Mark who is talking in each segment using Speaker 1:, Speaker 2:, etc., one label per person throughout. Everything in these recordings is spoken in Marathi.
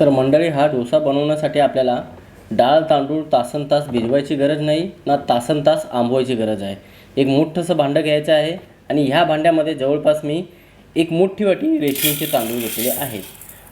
Speaker 1: तर मंडळी हा डोसा बनवण्यासाठी आपल्याला डाळ तांदूळ तासन तास भिजवायची गरज नाही ना तासन तास आंबवायची गरज आहे. एक मोठंसं भांडं घ्यायचं आहे आणि ह्या भांड्यामध्ये जवळपास मी एक मोठी वाटी रेशमीचे तांदूळ घेतलेले आहेत.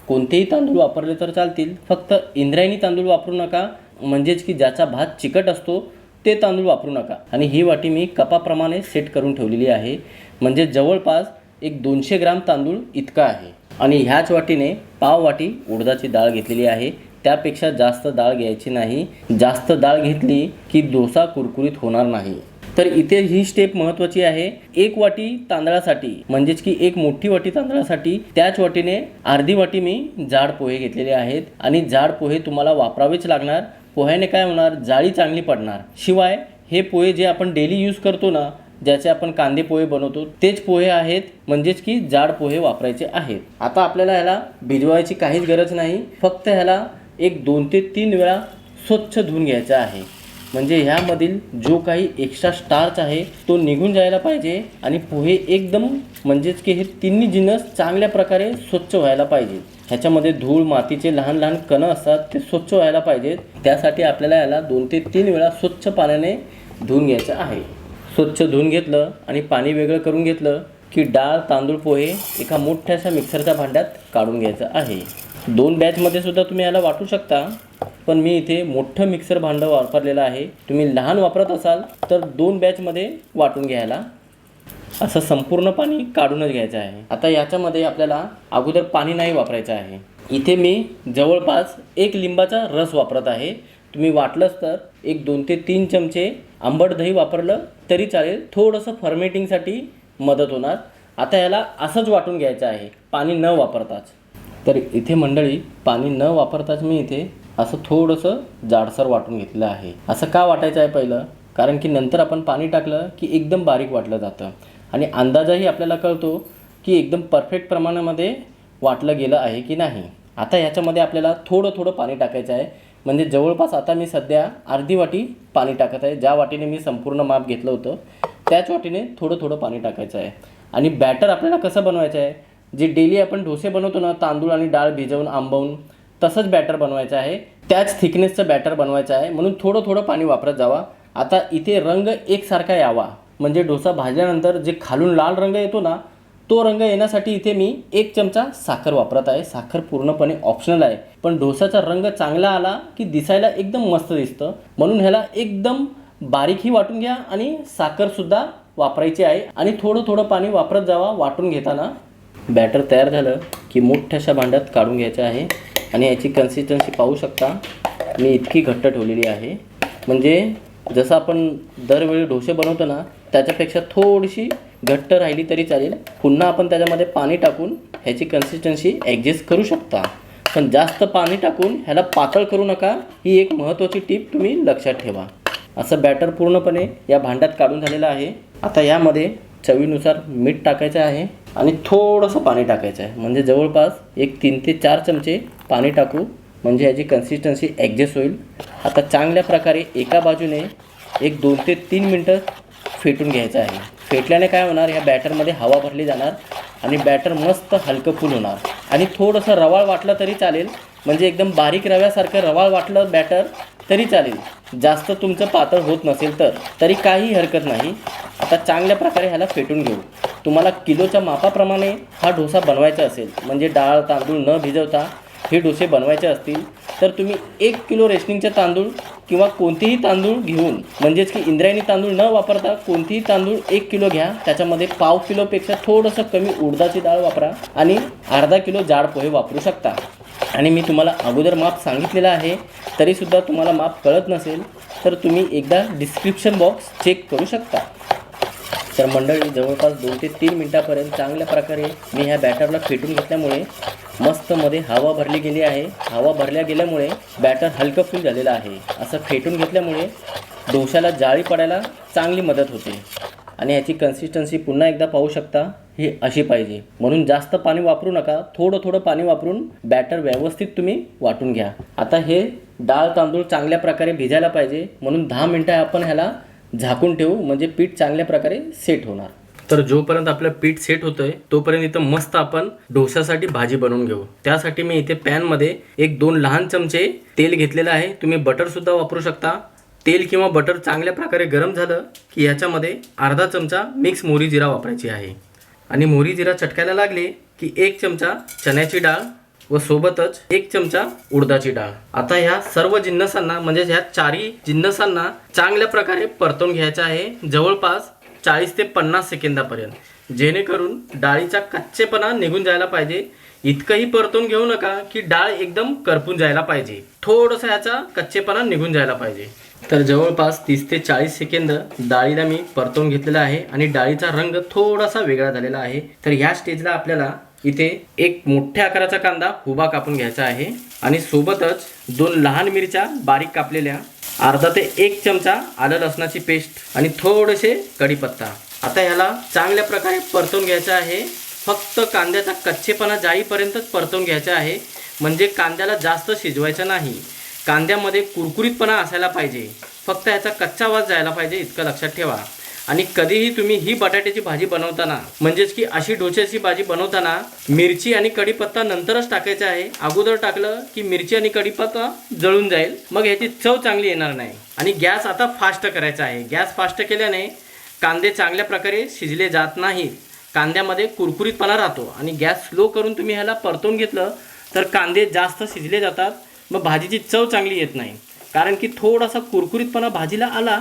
Speaker 1: कोणतेही तांदूळ वापरले तर चालतील फक्त इंद्रायणी तांदूळ वापरू नका म्हणजेच की ज्याचा भात चिकट असतो ते तांदूळ वापरू नका. आणि ही वाटी मी कपाप्रमाणे सेट करून ठेवलेली आहे. म्हणजे जवळपास एक दोनशे ग्राम तांदूळ इतका आहे. आणि ह्याच वाटीने पाव वाटी उडदाची डाळ घेतलेली आहे. त्यापेक्षा जास्त डाळ घ्यायची नाही. जास्त डाळ घेतली की डोसा कुरकुरीत होणार नाही. तर इथे ही स्टेप महत्त्वाची आहे. एक वाटी तांदळासाठी म्हणजेच की एक मोठी वाटी तांदळासाठी त्याच वाटीने अर्धी वाटी मी जाड पोहे घेतलेले आहेत. आणि जाड पोहे तुम्हाला वापरावेच लागणार. पोह्याने काय होणार? जाळी चांगली पडणार. शिवाय हे पोहे जे आपण डेली यूज करतो ना ज्याचे आपण कांदे पोहे बनवतो तेच पोहे आहेत म्हणजेच की जाड पोहे वापरायचे आहेत. आता आपल्याला ह्याला भिजवायची काहीच गरज नाही फक्त ह्याला एक दोन ते तीन वेळा स्वच्छ धुवून घ्यायचा आहे. म्हणजे ह्यामधील जो काही एक्स्ट्रा स्टार्च आहे तो निघून जायला पाहिजे आणि पोहे एकदम म्हणजेच की हे तिन्ही जिनस चांगल्या प्रकारे स्वच्छ व्हायला पाहिजे. ह्याच्यामध्ये धूळ मातीचे लहान लहान कणं असतात ते स्वच्छ व्हायला पाहिजेत. त्यासाठी आपल्याला याला दोन ते तीन वेळा स्वच्छ पाण्याने धुवून घ्यायचं आहे. स्वच्छ धुवून घेतलं आणि पाणी वेगळं करून घेतलं की डाळ तांदूळ पोहे एका मोठ्याशा मिक्सरच्या भांड्यात काढून घ्यायचं आहे. दोन बॅचमध्ये सुद्धा तुम्ही याला वाटू शकता पण मी इथे मोठं मिक्सर भांडं वापरलेलं आहे. तुम्ही लहान वापरत असाल तर दोन बॅचमध्ये वाटून घ्यायला. असं संपूर्ण पाणी काढूनच घ्यायचं आहे. आता याच्यामध्ये आपल्याला अगोदर पाणी नाही वापरायचं आहे. इथे मी जवळपास एक लिंबाचा रस वापरत आहे. तुम्ही वाटलंच तर एक दोन ते तीन चमचे आंबट दही वापरलं तरी चालेल थोडंसं फर्मेटिंगसाठी मदत होणार. आता याला असंच वाटून घ्यायचं आहे पाणी न वापरताच. तर इथे मंडळी पाणी न वापरताच मी इथे असं थोडंसं जाडसर वाटून घेतलं आहे. असं का वाटायचं आहे पहिलं? कारण की नंतर आपण पाणी टाकलं की एकदम बारीक वाटलं जातं. आणि अंदाजाही आपल्याला कळतो की एकदम परफेक्ट प्रमाणामध्ये वाटलं गेलं आहे की नाही. आता ह्याच्यामध्ये आपल्याला थोडं थोडं पाणी टाकायचं आहे. म्हणजे जवळपास आता मी सध्या अर्धी वाटी पाणी टाकत आहे. ज्या वाटीने मी संपूर्ण माप घेतलं होतं त्याच वाटीने थोडं थोडं पाणी टाकायचं आहे. आणि बॅटर आपल्याला कसं बनवायचं आहे? जे डेली आपण डोसे बनवतो ना तांदूळ आणि डाळ भिजवून आंबवून तसंच बॅटर बनवायचं आहे. त्याच थिकनेसचं बॅटर बनवायचं आहे. म्हणून थोडं थोडं पाणी वापरत जावा. आता इथे रंग एकसारखा यावा. म्हणजे डोसा भाजल्यानंतर जे खालून लाल रंग येतो ना तो रंग येण्यासाठी इथे मी एक चमचा साखर वापरत आहे. साखर पूर्णपणे ऑप्शनल आहे. पण डोसाचा रंग चांगला आला की दिसायला एकदम मस्त दिसतं. म्हणून ह्याला एकदम बारीकही वाटून घ्या आणि साखरसुद्धा वापरायची आहे. आणि थोडं थोडं पाणी वापरत जावा वाटून घेताना. बॅटर तयार झालं की मोठ्याशा भांड्यात काढून घ्यायचं आहे. आणि याची कन्सिस्टन्सी पाहू शकता. मी इतकी घट्ट ठेवलेली आहे. म्हणजे जसं आपण दरवेळी डोसे बनवतो ना त्याच्यापेक्षा थोडीशी घट्ट राहिली तरी चालेल. पुन्हा आपण त्याच्यामध्ये पाणी टाकून ह्याची कन्सिस्टन्सी ॲडजस्ट करू शकता. पण जास्त पाणी टाकून ह्याला पातळ करू नका. ही एक महत्त्वाची टीप तुम्ही लक्षात ठेवा. असं बॅटर पूर्णपणे या भांड्यात काढून झालेलं आहे. आता यामध्ये चवीनुसार मीठ टाकायचं आहे आणि थोडंसं पाणी टाकायचं आहे. म्हणजे जवळपास एक तीन ते चार चमचे पाणी टाकू. म्हणजे याची कन्सिस्टन्सी ॲडजस्ट होईल. आता चांगल्या प्रकारे एका बाजूने एक दोन ते तीन मिनटं फेटून घ्यायचं आहे. फेटल्याने काय होणार ह्या बॅटरमध्ये हवा भरली जाणार आणि बॅटर मस्त हलकं फुल होणार. आणि थोडंसं रवाळ वाटलं तरी चालेल. म्हणजे एकदम बारीक रव्यासारखं रवाळ वाटलं बॅटर तरी चालेल. जास्त तुमचं पातळ होत नसेल तर. तरी काही हरकत नाही. आता चांगल्या प्रकारे ह्याला फेटून घेऊ. तुम्हाला किलोच्या मापाप्रमाणे हा डोसा बनवायचा असेल. म्हणजे डाळ तांदूळ न भिजवता हे डोसे बनवायचे असतील तर तुम्ही एक किलो रेशनिंगचे तांदूळ किंवा कोणतेही तांदूळ घेऊन म्हणजेच की इंद्रायणी तांदूळ न वापरता कोणतेही तांदूळ एक किलो घ्या. त्याच्यामध्ये पाव किलोपेक्षा थोडंसं कमी उडदाची डाळ वापरा आणि अर्धा किलो जाड पोहे वापरू शकता. आणि मी तुम्हाला अगोदर माप सांगितलेलं आहे तरीसुद्धा तुम्हाला माप कळत नसेल तर तुम्ही एकदा डिस्क्रिप्शन बॉक्स चेक करू शकता. तर मंडळी जवळपास दोन ते तीन मिनटापर्यंत चांगल्या प्रकारे मी ह्या बॅटरला फेटून घेतल्यामुळे मस्त मध्ये हवा भरली गेली आहे. हवा भरल्या गेल्यामुळे बॅटर हलकं फुल झालेलं आहे. असं फेटून घेतल्यामुळे डोशाला जाळी पडायला चांगली मदत होते. आणि ह्याची कन्सिस्टन्सी पुन्हा एकदा पाहू शकता ही अशी पाहिजे. म्हणून जास्त पाणी वापरू नका. थोडं थोडं पाणी वापरून बॅटर व्यवस्थित तुम्ही वाटून घ्या. आता हे डाळ तांदूळ चांगल्या प्रकारे भिजायला पाहिजे. म्हणून दहा मिनटं आपण ह्याला झाकून ठेवू. म्हणजे पीठ चांगल्या प्रकारे सेट होणार. तर जोपर्यंत आपलं पीठ सेट होतंय तोपर्यंत इथं मस्त आपण डोश्यासाठी भाजी बनवून घेऊ. त्यासाठी मी इथे पॅनमध्ये एक दोन लहान चमचे तेल घेतलेलं आहे. तुम्ही बटरसुद्धा वापरू शकता. तेल किंवा बटर चांगल्या प्रकारे गरम झालं की याच्यामध्ये अर्धा चमचा मिक्स मोहरी जिरा वापरायची आहे. आणि मोहरी जिरा चटकायला लागले की एक चमचा चण्याची डाळ व सोबतच एक चमचा उडदाची डाळ. आता ह्या सर्व जिन्नसांना म्हणजे ह्या चारही जिन्नसांना चांगल्या प्रकारे परतून घ्यायचं आहे. जवळपास चाळीस ते पन्नास सेकंदापर्यंत. जेणेकरून डाळीचा कच्चेपणा निघून जायला पाहिजे. इतकंही परतून घेऊ नका की डाळ एकदम करपून जायला पाहिजे. थोडंसं ह्याचा कच्चेपणा निघून जायला पाहिजे. तर जवळपास तीस ते चाळीस सेकंद डाळीला मी परतून घेतलेला आहे आणि डाळीचा रंग थोडासा वेगळा झालेला आहे. तर ह्या स्टेजला आपल्याला इथे एक मोठ्या आकाराचा कांदा उभा कापून घ्यायचा आहे. आणि सोबतच दोन लहान मिरच्या बारीक कापलेल्या अर्धा ते एक चमचा आलं लसणाची पेस्ट आणि थोडेसे कढीपत्ता. आता ह्याला चांगल्या प्रकारे परतून घ्यायचं आहे. फक्त कांद्याचा कच्चेपणा जाईपर्यंतच परतून घ्यायचा आहे. म्हणजे कांद्याला जास्त शिजवायचं नाही. कांद्यामध्ये कुरकुरीतपणा असायला पाहिजे. फक्त ह्याचा कच्चा वास जायला पाहिजे इतकं लक्षात ठेवा. आणि कधीही तुम्ही ही बटाट्याची भाजी बनवताना म्हणजेच की अशी डोश्याची भाजी बनवताना मिरची आणि कढीपत्ता नंतरच टाकायचा आहे. अगोदर टाकलं की मिरची आणि कढीपत्ता जळून जाईल. मग ह्याची चव चांगली येणार नाही. आणि गॅस आता फास्ट करायचा आहे. गॅस फास्ट केल्याने कांदे चांगल्या प्रकारे शिजले जात नाहीत. कांद्यामध्ये कुरकुरीतपणा राहतो. आणि गॅस स्लो करून तुम्ही ह्याला परतून घेतलं तर कांदे जास्त शिजले जातात. मग भाजीची चव चांगली येत नाही. कारण की थोडासा कुरकुरीतपणा भाजीला आला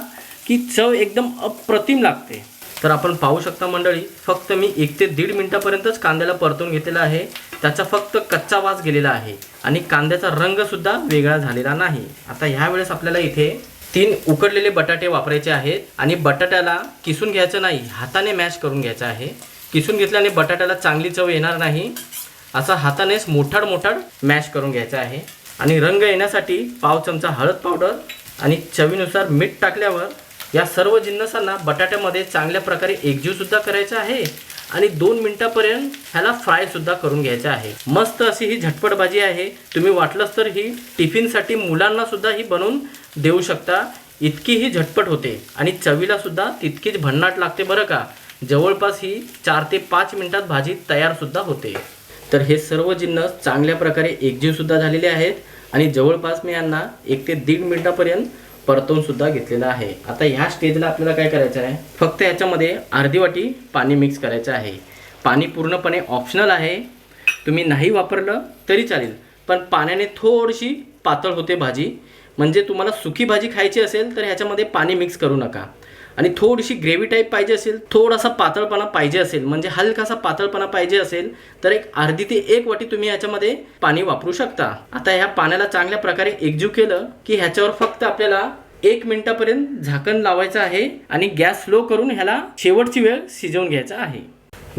Speaker 1: की चव एकदम अप्रतिम लागते. तर आपण पाहू शकता मंडळी फक्त मी एक ते दीड मिनटापर्यंतच कांद्याला परतून घेतलेला आहे. त्याचा फक्त कच्चा वास गेलेला आहे आणि कांद्याचा रंगसुद्धा वेगळा झालेला नाही. आता ह्या वेळेस आपल्याला इथे तीन उकडलेले बटाटे वापरायचे आहेत आणि बटाट्याला किसून घ्यायचं नाही हाताने मॅश करून घ्यायचं आहे. किसून घेतल्याने बटाट्याला चांगली चव येणार नाही. असा हातानेच मोठाड मोठाड मॅश करून घ्यायचा आहे. आणि रंग येण्यासाठी पाव चमचा हळद पावडर आणि चवीनुसार मीठ टाकल्यावर या सर्व जिन्नसांना बटाट्यामध्ये चांगल्या प्रकारे एकजीवसुद्धा करायचं आहे आणि दोन मिनटापर्यंत ह्याला फ्रायसुद्धा करून घ्यायचं आहे. मस्त अशी ही झटपट भाजी आहे. तुम्ही वाटलंच तर ही टिफिनसाठी मुलांनासुद्धा ही बनवून देऊ शकता. इतकी ही झटपट होते आणि चवीलासुद्धा तितकीच भन्नाट लागते बरं का. जवळपास ही चार ते पाच मिनटात भाजी तयारसुद्धा होते. तर हे सर्व जिन्नस चांगल्या प्रकारे एकजीवसुद्धा झालेले आहेत. आणि जवळपास मी यांना एक ते दीड मिनिटापर्यंत परतवून सुद्धा घेतलेला आहे. आता ह्या स्टेजला आपल्याला काय करायचं आहे? फक्त याच्यामध्ये अर्धी वाटी पाणी मिक्स करायचं आहे. पाणी पूर्णपणे ऑप्शनल आहे. तुम्ही नाही वापरलं तरी चालेल. पण पाण्याने थोडीशी पातळ होते भाजी. म्हणजे तुम्हाला सुकी भाजी खायची असेल तर ह्याच्यामध्ये पाणी मिक्स करू नका. आणि थोडीशी ग्रेव्ही टाईप पाहिजे असेल थोडासा पातळपणा पाहिजे असेल म्हणजे हलकासा पातळपणा पाहिजे असेल तर एक अर्धी ते एक वाटी तुम्ही याच्यामध्ये पाणी वापरू शकता. आता ह्या पाण्याला चांगल्या प्रकारे एकजीव केलं की ह्याच्यावर फक्त आपल्याला एक मिनिटापर्यंत झाकण लावायचं आहे आणि गॅस स्लो करून ह्याला शेवटची वेळ शिजवून घ्यायचा आहे.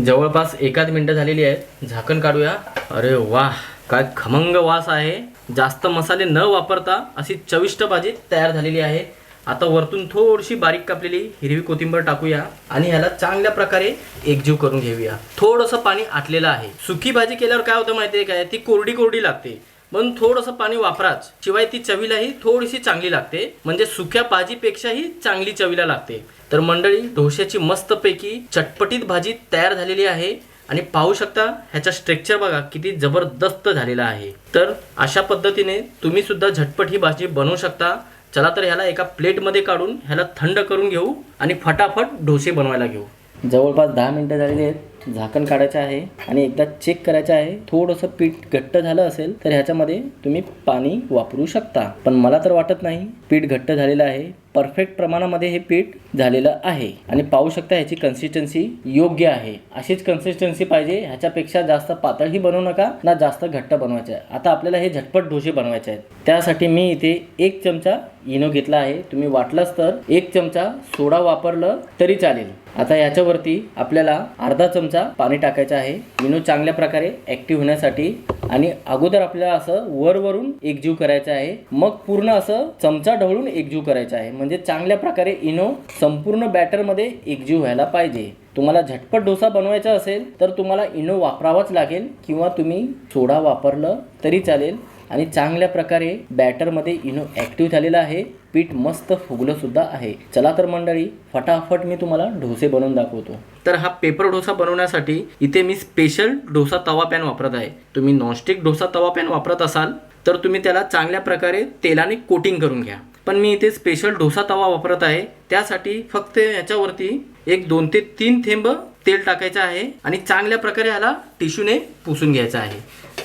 Speaker 1: जवळपास एकाच मिनटं झालेली आहेत. झाकण काढूया. अरे वा काय खमंग वास आहे. जास्त मसाले न वापरता अशी चविष्ट भाजी तयार झालेली आहे. आता वरतून थोडीशी बारीक कापलेली हिरवी कोथिंबर टाकूया आणि ह्याला चांगल्या प्रकारे एकजीव करून घेऊया. थोडंसं पाणी आटलेलं आहे. सुकी भाजी केल्यावर काय होतं माहिती आहे काय? ती कोरडी कोरडी लागते. म्हणून थोडंसं पाणी वापराच. शिवाय ती चवीलाही थोडीशी चांगली लागते. म्हणजे सुक्या भाजीपेक्षाही चांगली चवीला लागते. तर मंडळी डोश्याची मस्तपैकी चटपटीत भाजी तयार झालेली आहे. आणि पाहू शकता ह्याचा स्ट्रेक्चर बघा किती जबरदस्त झालेला आहे. तर अशा पद्धतीने तुम्ही सुद्धा झटपट ही भाजी बनवू शकता. चला तर ह्याला एका प्लेटमध्ये काढून ह्याला थंड करून घेऊ आणि फटाफट डोसे बनवायला घेऊ. जवळपास दहा मिनटं झालेली आहेत. झाकण काढायचं आहे आणि एकदा चेक करायचं आहे. थोडंसं पीठ घट्ट झालं असेल तर ह्याच्यामध्ये तुम्ही पाणी वापरू शकता. पण मला तर वाटत नाही पीठ घट्ट झालेलं आहे. परफेक्ट प्रमाणामध्ये हे पीठ झालेलं आहे. आणि पाहू शकता ह्याची कन्सिस्टन्सी योग्य आहे. अशीच कन्सिस्टन्सी पाहिजे. ह्याच्यापेक्षा जास्त पातळही बनवू नका ना जास्त घट्ट बनवायचं. आहे आता आपल्याला हे झटपट डोसे बनवायचे आहेत. त्यासाठी मी इथे एक चमचा इनो घेतला आहे. तुम्ही वाटलंच तर एक चमचा सोडा वापरलं तरी चालेल. आता याच्यावरती आपल्याला अर्धा चमचा पाणी टाकायचं आहे. इनो चांगल्या प्रकारे ॲक्टिव्ह होण्यासाठी आणि अगोदर आपल्याला असं वरवरून एकजीव करायचं आहे. मग पूर्ण असं चमचा ढवळून एकजीव करायचं आहे. म्हणजे चांगल्या प्रकारे इनो संपूर्ण बॅटरमध्ये एकजीव व्हायला पाहिजे. तुम्हाला झटपट डोसा बनवायचा असेल तर तुम्हाला इनो वापरावाच लागेल किंवा तुम्ही सोडा वापरलं तरी चालेल. आणि चांगल्या प्रकारे बॅटरमध्ये इनो ॲक्टिव्ह झालेला आहे. पीठ मस्त फुगलं सुद्धा आहे. चला तर मंडळी फटाफट मी तुम्हाला डोसे बनवून दाखवतो. तर हा पेपर डोसा बनवण्यासाठी इथे मी स्पेशल डोसा तवा पॅन वापरत आहे. तुम्ही नॉनस्टिक डोसा तवा पॅन वापरत असाल तर तुम्ही त्याला चांगल्या प्रकारे तेलाने कोटिंग करून घ्या. पण मी इथे स्पेशल डोसा तवा वापरत आहे. त्यासाठी फक्त याच्यावरती एक दोन ते तीन थेंब तेल टाकायचं आहे आणि चांगल्या प्रकारे ह्याला टिश्यूने पुसून घ्यायचं आहे.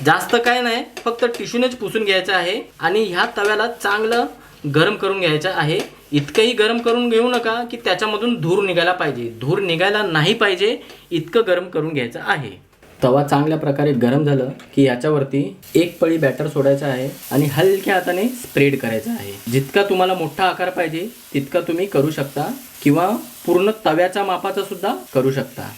Speaker 1: जास्त काय नाही फक्त टिश्यूनेच पुसून घ्यायचं आहे आणि ह्या तव्याला चांगलं गरम करून घ्यायचं आहे. इतकंही गरम करून घेऊ नका की त्याच्यामधून धूर निघायला पाहिजे. धूर निघायला नाही पाहिजे इतकं गरम करून घ्यायचं आहे. तवा चांगल्या प्रकारे गरम झालं की याच्यावरती एक पळी बॅटर सोडायचं आहे आणि हलक्या हाताने स्प्रेड करायचं आहे. जितका तुम्हाला मोठा आकार पाहिजे तितका तुम्ही करू शकता किंवा पूर्ण तव्याच्या मापाचा सुद्धा करू शकता.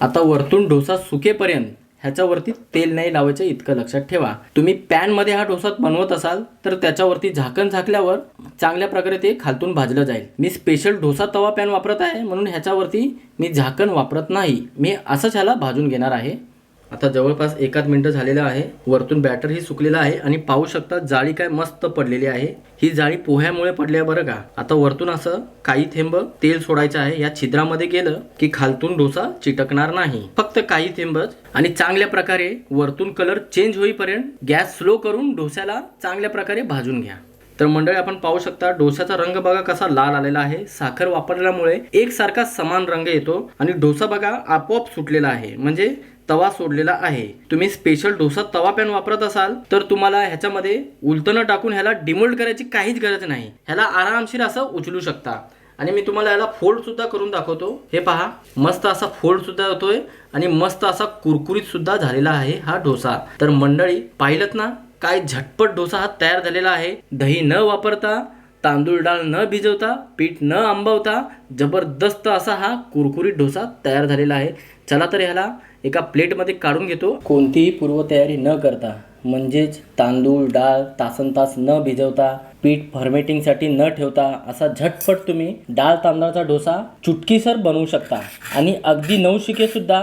Speaker 1: आता वरतून डोसा सुकेपर्यंत ह्याच्यावरती तेल नाही लावायचं इतकं लक्षात ठेवा. तुम्ही पॅनमध्ये हा डोसा बनवत असाल तर त्याच्यावरती झाकण झाकल्यावर चांगल्या प्रकारे ते खालतून भाजलं जाईल. मी स्पेशल डोसा तवा पॅन वापरत आहे म्हणून ह्याच्यावरती मी झाकण वापरत नाही. मी असंच ह्याला भाजून घेणार आहे. आता जवळपास एकाच मिनटं झालेलं आहे. वरतून बॅटर ही सुकलेलं आहे आणि पाहू शकता जाळी काय मस्त पडलेली आहे. ही जाळी पोह्यामुळे पडली आहे बरं का? आता वरतून असं काही थेंब तेल सोडायचं आहे. या छिद्रामध्ये गेलं की खालतून डोसा चिटकणार नाही. फक्त काही थेंबच आणि चांगल्या प्रकारे वरतून कलर चेंज होईपर्यंत गॅस स्लो करून डोस्याला चांगल्या प्रकारे भाजून घ्या. तर मंडळी आपण पाहू शकता डोसाचा रंग बघा कसा लाल आलेला आहे. साखर वापरल्यामुळे एकसारखा समान रंग येतो आणि डोसा बघा आपोआप सुटलेला आहे. म्हणजे तवा सोडलेला आहे. तुम्ही स्पेशल डोसा तवा पॅन वापरत असाल तर तुम्हाला ह्याच्यामध्ये उलटणं टाकून ह्याला डिमोल्ड करायची काहीच गरज नाही. ह्याला आरामशीर असं उचलू शकता. आणि मी तुम्हाला याला फोल्ड सुद्धा करून दाखवतो. हे पहा मस्त असा फोल्ड सुद्धा होतोय आणि मस्त असा कुरकुरीत सुद्धा झालेला आहे हा डोसा. तर मंडळी पाहिलं ना काय झटपट डोसा हा तयार झालेला आहे. दही न वापरता तांदूळ डाळ न भिजवता पीठ न आंबवता जबरदस्त असा हा कुरकुरीत डोसा तयार झालेला आहे. चला तर ह्याला एका प्लेटमध्ये काढून घेतो. कोणतीही पूर्वतयारी न करता म्हणजेच तांदूळ डाळ तासन तास न भिजवता पीठ फर्मेटिंगसाठी न ठेवता असा झटपट तुम्ही डाळ तांदळाचा डोसा चुटकीसर बनवू शकता. आणि अगदी नवशिकेसुद्धा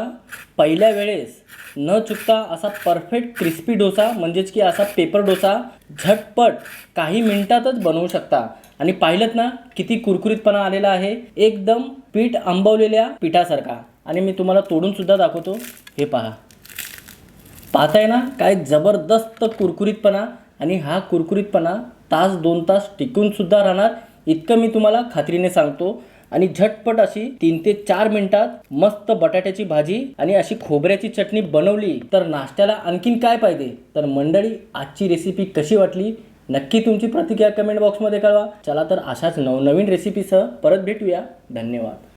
Speaker 1: पहिल्या वेळेस न चुकता असा परफेक्ट क्रिस्पी डोसा म्हणजेच की असा पेपर डोसा झटपट काही मिनिटातच बनवू शकता. आणि पाहिलं ना किती कुरकुरीतपणा आलेला आहे. एकदम पीठ आंबवलेल्या पिठासारखा. आणि मी तुम्हाला तोडूनसुद्धा दाखवतो. हे पहा. पाहताय ना? काय जबरदस्त कुरकुरीतपणा आणि हा कुरकुरीतपणा तास दोन तास टिकूनसुद्धा राहणार इतकं मी तुम्हाला खात्रीने सांगतो. आणि झटपट अशी तीन ते चार मिनिटात मस्त बटाट्याची भाजी आणि अशी खोबऱ्याची चटणी बनवली तर नाश्त्याला आणखीन काय पाहिजे? तर मंडळी आजची रेसिपी कशी वाटली? नक्की तुमची प्रतिक्रिया कमेंट बॉक्समध्ये कळवा. चला तर अशाच नवनवीन रेसिपीसह परत भेटूया. धन्यवाद.